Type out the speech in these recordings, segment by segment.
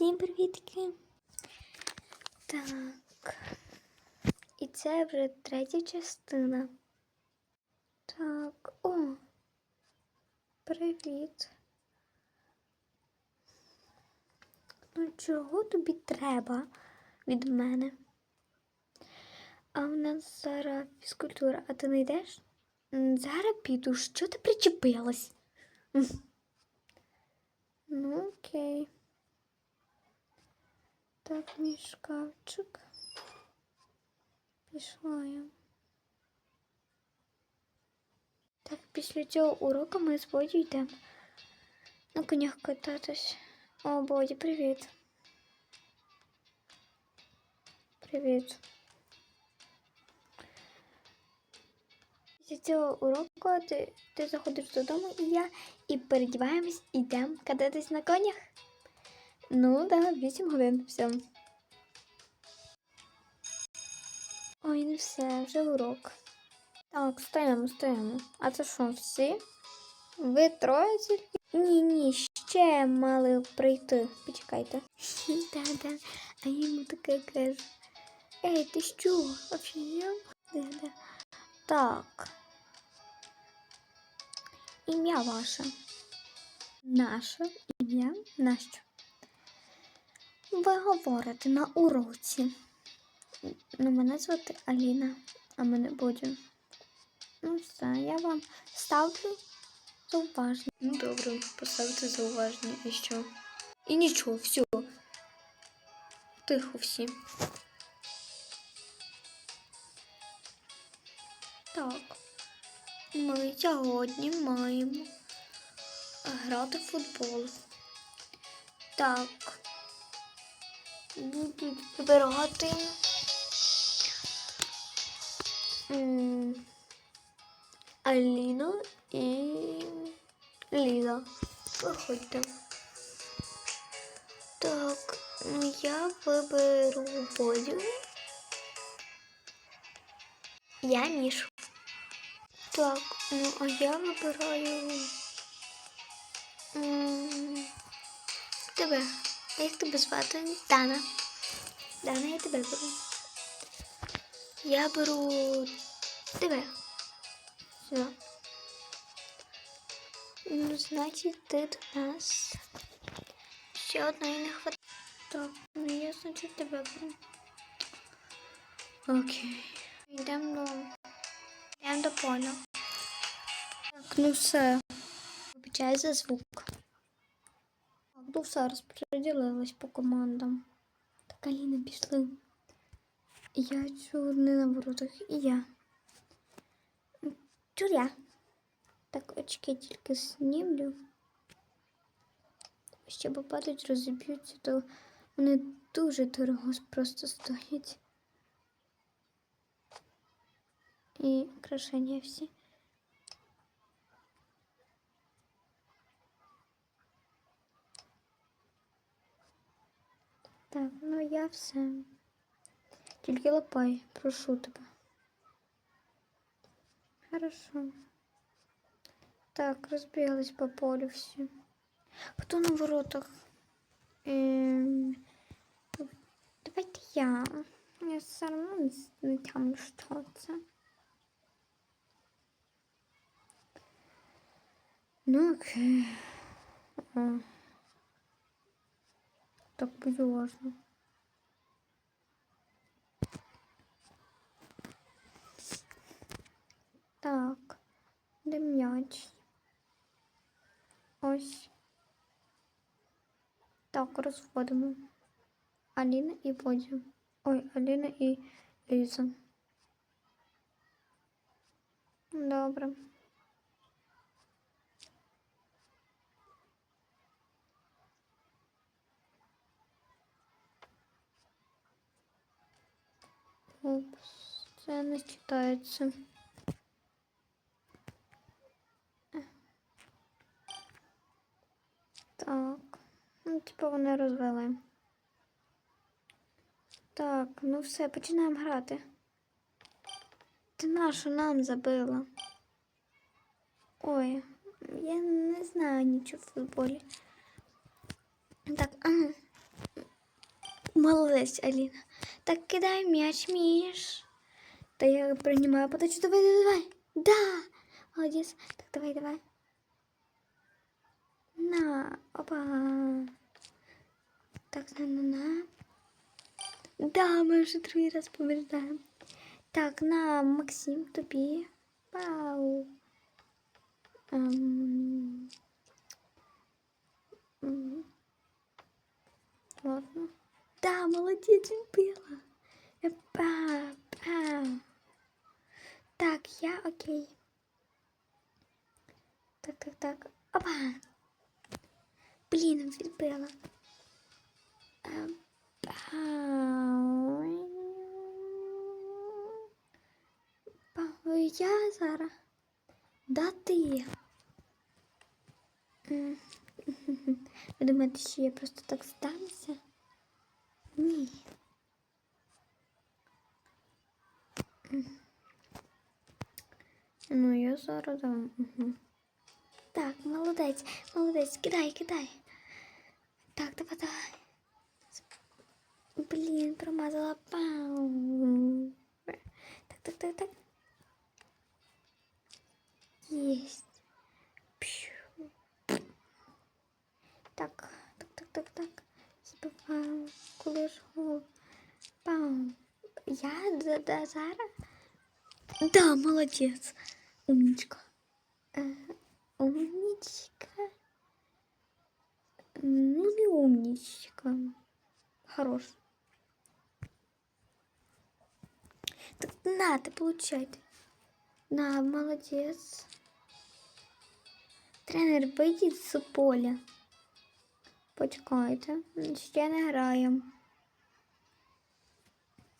Всім привітки! Так. І це вже третя частина. Так, о. Привіт. Ну, чого тобі треба від мене? А в нас зараз фізкультура, а ти не йдеш? Зараз піду. Що ти причепилась? Ну, окей. Так, мій шкафчик. Пішла я. Так, після цього уроку ми з Бодю йдемо на конях кататись. О, Боді, привіт. Привіт. Після цього уроку ти, ти заходиш додому і я і передіваємось, і йдемо кататись на конях. Ну, да, 8 годин, все. Ой, не все, вже урок. Так, стоїмо, стоїмо. А це що, всі? Ви троє тільки? Ні, ні, ще мали прийти. Почекайте. Да-да. А я йому таке кажу. Ей, ти що? Офігел? Да-да. Так. Ім'я ваше. Наше ім'я нащо? Ви говорите на уроці. Ну, мене звати Аліна, а мене Бодю. Ну, все, я вам ставлю зауваження. Ну, добре, поставити зауваження і що? І нічого, все. Тихо всі. Так. Ми сьогодні маємо грати в футбол. Так. Будуть вибирати. м, Аліна і Ліза. Виходьте. Так, ну я виберу Бодю. Я Мішу. Так, ну а я вибираю тебе. А як тебе звати? Дана. Дана, я тебе беру. Я беру тебе. Все. Ну, значить, ти до нас. Ще одної не хватає. Так, ну я, значить, тебе беру. Окей. Йдемо до. Йдемо до поля. Так, ну все. Вибачай за звук. Ну розподілилась по командам. Так, Аліна, пішли. Я чую не на воротах, і я. Чур я. Так, очки тільки знімлю. Ще попадуть, розіб'ються, то вони дуже дорого просто стоять. І крашення всі. Так, ну я все. Тільки лапай, прошу тебе. Хорошо. Так, розбіглись по полю всі. Хто на воротах? Ем... Давайте я. Я все одно не з- не там що це. Ну окей. О. Так будь уважно. Так, де м'яч? Ось. Так, розводимо. Аліна і Бодя. Ой, Аліна і Ліза. Добре. Упс, це не читається. Так. Ну, типу вони розвели. Так, ну все, починаємо грати. Ти нашу нам забила. Ой, я не знаю нічого в футболі. Так, ага. молодець, Аліна. Так кидай м'яч, Міш. Та я приймаю подачу. Давай, давай, давай. Да. Молодець. Так, давай, давай. На, опа. Так, на, на, на. Да, ми вже другий раз побеждаємо. Так, на, Максим, тобі. Пау. Ем, м. Ладно. Да, молодець, била. Па, па. Так, я окей. Так, так, так. Опа. Блін, відбила. Я зараз. Да ти. Ви думаєте, що я просто так здамся? Ні. Ну, я зараз. Угу. Так, молодець, молодець, кидай, кидай. Так, давай, давай. Блін, промазала. Пау. Так, так, так, так. Есть. Пшу. Так, так, так, так, кулешку. Пау. Я да, да, зараз. Да, молодець. Умничка. Умничка. Ну, не умничка. Хорош. Так ты получай. На, молодец. Тренер, вийдіть з поля. Почекайте. Ще не граємо.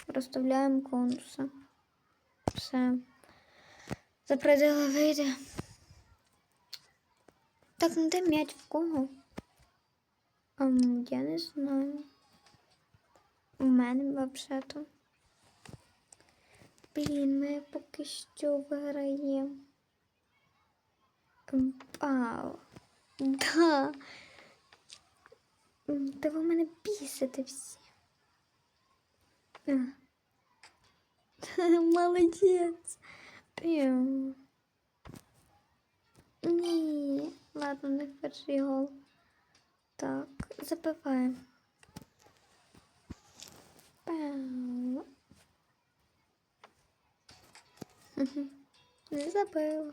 Розставляємо конуси. Все. За вийде. Так, ну де м'яч в кого? Ам, я не знаю. У мене взагалі-то. Блін, ми поки що виграємо. Вау. Да. Та ви мене бісите всі. Молодець. Прям. Ні. Ладно, не перший гол. Так, забиваємо. Пау. Не забила.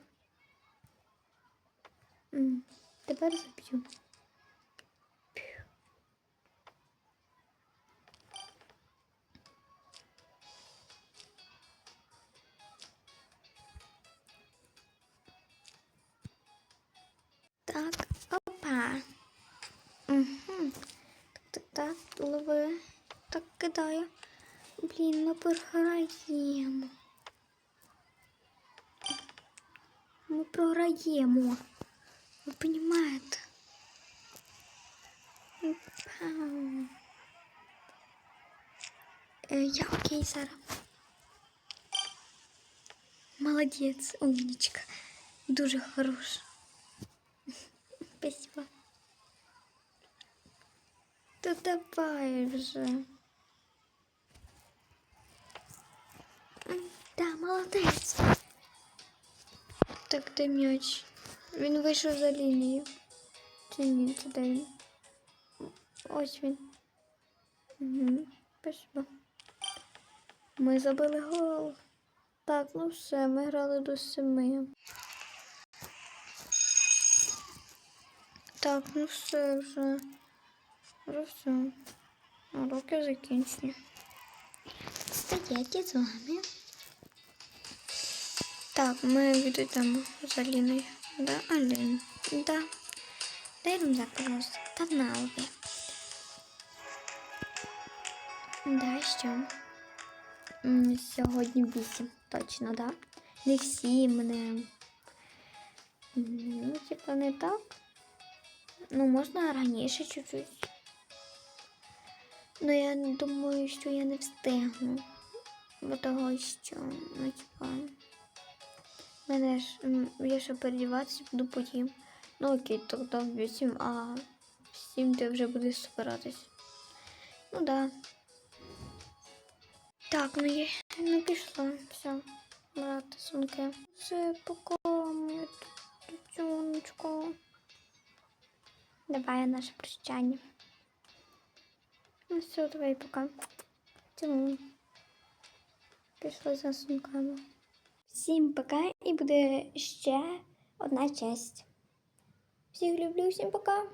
Тепер заб'ю. Так, так, так, лови. Так, кидаю. Блін, ми програємо. Ми програємо. Ви розумієте? Пау. Е, Я окей, Сара. Молодець, умничка. Дуже хорош. Спасибо. То давай вже. Да, молодець. Так, де м'яч? Він вийшов за лінію. Чи ні, це він? Ось він. Угу. Спасибо. Ми забили гол. Так, ну все, ми грали до семи. Так, ну все вже. Вже все. Уроки закінчені. Стоять я з вами. Так, ми відійдемо за Аліною. Да, Алін. Да. Дай рюкзак, пожалуйста. Та на лбі. Да, що? Сьогодні вісім. Точно, да? Не всі мене. Ну, типа, не так. Ну, можна раніше чуть-чуть. Ну, я думаю, що я не встигну. Бо того, що, ну, типа. Мене ж я ще передіватися буду потім. Ну окей, тоді в 8, а в 7 ти вже будеш збиратись. Ну да. Так, ну я ну пішло. Все, брати сумки. Все, пока, моя дитюнечко. Давай наше прощання. Ну все, давай пока. Цілую. Пішли за сумками. Всім пока і буде ще одна честь. Всіх люблю, всім пока.